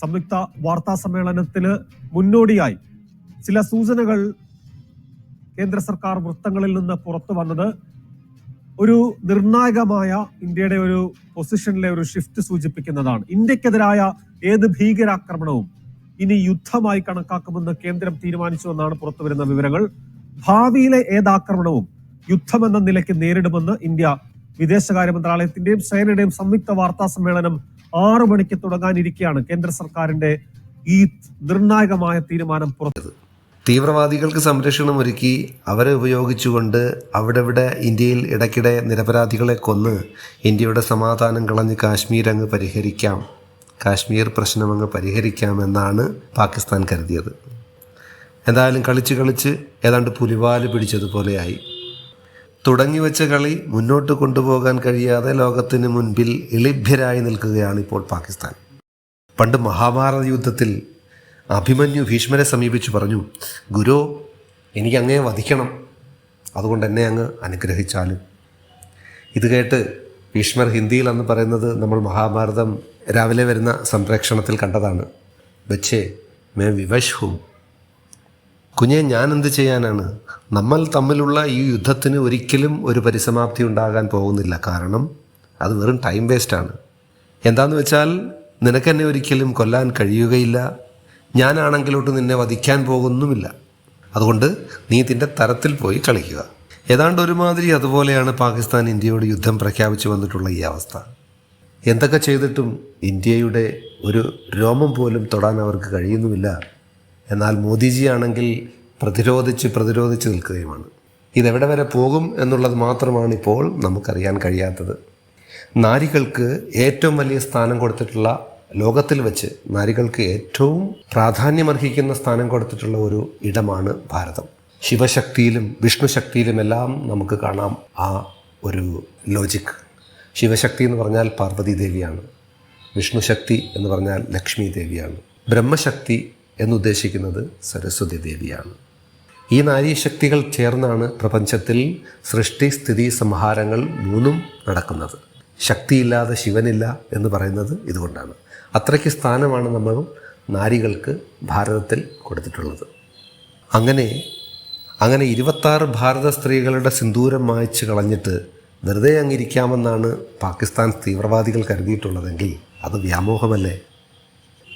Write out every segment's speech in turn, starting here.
സംയുക്ത വാർത്താ സമ്മേളനത്തിന് മുന്നോടിയായി ചില സൂചനകൾ കേന്ദ്ര സർക്കാർ വൃത്തങ്ങളിൽ നിന്ന് പുറത്തു വന്നത് ഒരു നിർണായകമായ ഇന്ത്യയുടെ ഒരു പൊസിഷനിലെ ഒരു ഷിഫ്റ്റ് സൂചിപ്പിക്കുന്നതാണ്. ഇന്ത്യക്കെതിരായ ഏത് ഭീകരാക്രമണവും ഇനി യുദ്ധമായി കണക്കാക്കുമെന്ന് കേന്ദ്രം തീരുമാനിച്ചു തീരുമാനിച്ചുവെന്നാണ് പുറത്തുവരുന്ന വിവരങ്ങൾ. ഭാവിയിലെ ഏതാക്രമണവും യുദ്ധമെന്ന നിലയ്ക്ക് നേരിടുമെന്ന് ഇന്ത്യ വിദേശകാര്യ മന്ത്രാലയത്തിന്റെയും സേനയുടെയും സംയുക്ത വാർത്താ സമ്മേളനം ആറു മണിക്ക് തുടങ്ങാനിരിക്കുകയാണ് കേന്ദ്ര സർക്കാരിന്റെ ഈ നിർണായകമായ തീരുമാനം പുറത്തത് തീവ്രവാദികൾക്ക് സംരക്ഷണം ഒരുക്കി അവരെ ഉപയോഗിച്ചുകൊണ്ട് അവിടെവിടെ ഇന്ത്യയിൽ ഇടയ്ക്കിടെ നിരപരാധികളെ കൊന്ന് ഇന്ത്യയുടെ സമാധാനം കളഞ്ഞ് കാശ്മീർ അങ്ങ് പരിഹരിക്കാം കാശ്മീർ പ്രശ്നം അങ്ങ് പരിഹരിക്കാം എന്നാണ് പാകിസ്ഥാൻ കരുതിയത്. എന്തായാലും കളിച്ച് കളിച്ച് ഏതാണ്ട് പുലിവാൽ പിടിച്ചതുപോലെയായി. തുടങ്ങി വെച്ച കളി മുന്നോട്ട് കൊണ്ടുപോകാൻ കഴിയാതെ ലോകത്തിന് മുൻപിൽ ഇളിഭ്യരായി നിൽക്കുകയാണ് ഇപ്പോൾ പാകിസ്ഥാൻ. പണ്ട് മഹാഭാരത യുദ്ധത്തിൽ അഭിമന്യു ഭീഷ്മരെ സമീപിച്ചു പറഞ്ഞു ഗുരു എനിക്ക് അങ്ങേ വധിക്കണം. അതുകൊണ്ട് എന്നെ അങ്ങ് അനുഗ്രഹിച്ചാലും. ഇത് കേട്ട് ഭീഷ്മർ ഹിന്ദിയിൽ എന്ന് പറയുന്നത് നമ്മൾ മഹാഭാരതം രാവിലെ വരുന്ന സംപ്രേക്ഷണത്തിൽ കണ്ടതാണ്. വെച്ചേ മേ വിവശ് ഹും. കുഞ്ഞെ ഞാൻ എന്ത് ചെയ്യാനാണ്? നമ്മൾ തമ്മിലുള്ള ഈ യുദ്ധത്തിന് ഒരിക്കലും ഒരു പരിസമാപ്തി ഉണ്ടാകാൻ പോകുന്നില്ല. കാരണം അത് വെറും ടൈം വേസ്റ്റാണ് എന്താന്ന് വെച്ചാൽ നിനക്കെന്നെ ഒരിക്കലും കൊല്ലാൻ കഴിയുകയില്ല. ഞാനാണെങ്കിലോട്ട് നിന്നെ വധിക്കാൻ പോകുന്നുമില്ല. അതുകൊണ്ട് നീ ഇതിന്റെ തരത്തിൽ പോയി കളിക്കുക. ഏതാണ്ട് ഒരുമാതിരി അതുപോലെയാണ് പാകിസ്ഥാൻ ഇന്ത്യയോട് യുദ്ധം പ്രഖ്യാപിച്ചു വന്നിട്ടുള്ള ഈ അവസ്ഥ. എന്തൊക്കെ ചെയ്തിട്ടും ഇന്ത്യയുടെ ഒരു രോമം പോലും തൊടാൻ അവർക്ക് കഴിയുന്നുമില്ല. എന്നാൽ മോദിജിയാണെങ്കിൽ പ്രതിരോധിച്ച് പ്രതിരോധിച്ച് നിൽക്കുകയുമാണ്. ഇതെവിടെ വരെ പോകും എന്നുള്ളത് മാത്രമാണ് ഇപ്പോൾ നമുക്കറിയാൻ കഴിയാത്തത്. നാരികൾക്ക് ഏറ്റവും വലിയ സ്ഥാനം കൊടുത്തിട്ടുള്ള ലോകത്തിൽ വെച്ച് നാരികൾക്ക് ഏറ്റവും പ്രാധാന്യമർഹിക്കുന്ന സ്ഥാനം കൊടുത്തിട്ടുള്ള ഒരു ഇടമാണ് ഭാരതം. ശിവശക്തിയിലും വിഷ്ണുശക്തിയിലും എല്ലാം നമുക്ക് കാണാം ആ ഒരു ലോജിക്. ശിവശക്തി എന്ന് പറഞ്ഞാൽ പാർവതി ദേവിയാണ് വിഷ്ണുശക്തി എന്ന് പറഞ്ഞാൽ ലക്ഷ്മി ദേവിയാണ്. ബ്രഹ്മശക്തി എന്നുദ്ദേശിക്കുന്നത് സരസ്വതി ദേവിയാണ്. ഈ നാരീശക്തികൾ ചേർന്നാണ് പ്രപഞ്ചത്തിൽ സൃഷ്ടി സ്ഥിതി സംഹാരങ്ങൾ മൂന്നും നടക്കുന്നത്. ശക്തിയില്ലാതെ ശിവനില്ല എന്ന് പറയുന്നത് ഇതുകൊണ്ടാണ്. അത്രയ്ക്ക് സ്ഥാനമാണ് നമ്മൾ നാരികൾക്ക് ഭാരതത്തിൽ കൊടുത്തിട്ടുള്ളത്. അങ്ങനെ അങ്ങനെ ഇരുപത്താറ് ഭാരത സ്ത്രീകളുടെ സിന്ദൂരം മായ്ച്ച് കളഞ്ഞിട്ട് വെറുതെ അങ്ങിരിക്കാമെന്നാണ് പാകിസ്ഥാൻ തീവ്രവാദികൾ കരുതിയിട്ടുള്ളതെങ്കിൽ അത് വ്യാമോഹമല്ലേ?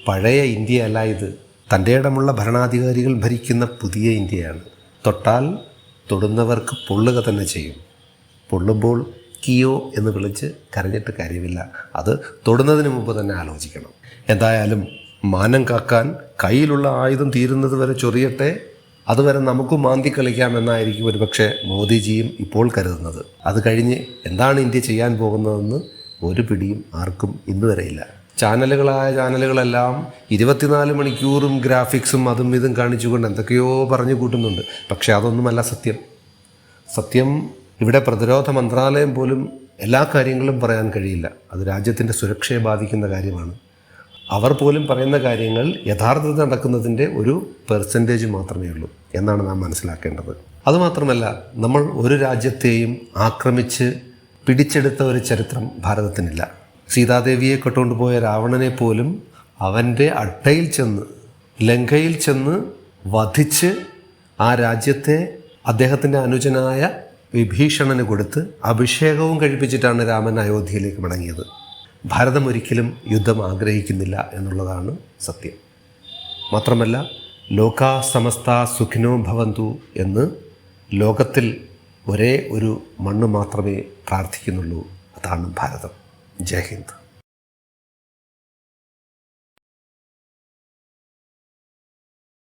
പഴയ ഇന്ത്യ അല്ല ഇത്. തന്റെ ഇടമുള്ള ഭരണാധികാരികൾ ഭരിക്കുന്ന പുതിയ ഇന്ത്യയാണ്. തൊട്ടാൽ തൊടുന്നവർക്ക് പൊള്ളുക തന്നെ ചെയ്യും. പൊള്ളുമ്പോൾ കിയോ എന്ന് വിളിച്ച് കരഞ്ഞിട്ട് കാര്യമില്ല. അത് തൊടുന്നതിന് മുമ്പ് തന്നെ ആലോചിക്കണം. എന്തായാലും മാനം കാക്കാൻ കയ്യിലുള്ള ആയുധം തീരുന്നത് വരെ ചൊറിയട്ടെ. അതുവരെ നമുക്കും മാന്തി കളിക്കാം കളിക്കാമെന്നായിരിക്കും ഒരുപക്ഷെ മോദിജിയും ഇപ്പോൾ കരുതുന്നത്. അത് കഴിഞ്ഞ് എന്താണ് ഇന്ത്യ ചെയ്യാൻ പോകുന്നതെന്ന് ഒരു പിടിയും ആർക്കും ഇന്നുവരെയില്ല. ചാനലുകളായ ചാനലുകളെല്ലാം ഇരുപത്തിനാല് മണിക്കൂറും ഗ്രാഫിക്സും അതും ഇതും കാണിച്ചുകൊണ്ട് എന്തൊക്കെയോ പറഞ്ഞു കൂട്ടുന്നുണ്ട്. പക്ഷേ അതൊന്നുമല്ല സത്യം. സത്യം ഇവിടെ പ്രതിരോധ മന്ത്രാലയം പോലും എല്ലാ കാര്യങ്ങളും പറയാൻ കഴിയില്ല. അത് രാജ്യത്തിന്റെ സുരക്ഷയെ ബാധിക്കുന്ന കാര്യമാണ്. അവർ പോലും പറയുന്ന കാര്യങ്ങൾ യഥാർത്ഥത്തിൽ നടക്കുന്നതിന്റെ ഒരു പെർസെന്റേജ് മാത്രമേ ഉള്ളൂ എന്നാണ് നാം മനസ്സിലാക്കേണ്ടത്. അതുമാത്രമല്ല നമ്മൾ ഒരു രാജ്യത്തെയും ആക്രമിച്ച് പിടിച്ചെടുത്ത ഒരു ചരിത്രം ഭാരതത്തിനില്ല. സീതാദേവിയെ കെട്ടുകൊണ്ടുപോയ രാവണനെ പോലും അവന്റെ അട്ടയിൽ ചെന്ന് ലങ്കയിൽ ചെന്ന് വധിച്ച് ആ രാജ്യത്തെ അദ്ദേഹത്തിന്റെ അനുജനായ വിഭീഷണന് കൊടുത്ത് അഭിഷേകവും കഴിപ്പിച്ചിട്ടാണ് രാമൻ അയോധ്യയിലേക്ക് മടങ്ങിയത്. ഭാരതം ഒരിക്കലും യുദ്ധം ആഗ്രഹിക്കുന്നില്ല എന്നുള്ളതാണ് സത്യം. മാത്രമല്ല ലോകാ സമസ്ത സുഖിനോ ഭവന്തു എന്ന് ലോകത്തിൽ ഒരേ ഒരു മണ്ണ് മാത്രമേ പ്രാർത്ഥിക്കുന്നുള്ളൂ. അതാണ് ഭാരതം. जय हिंद।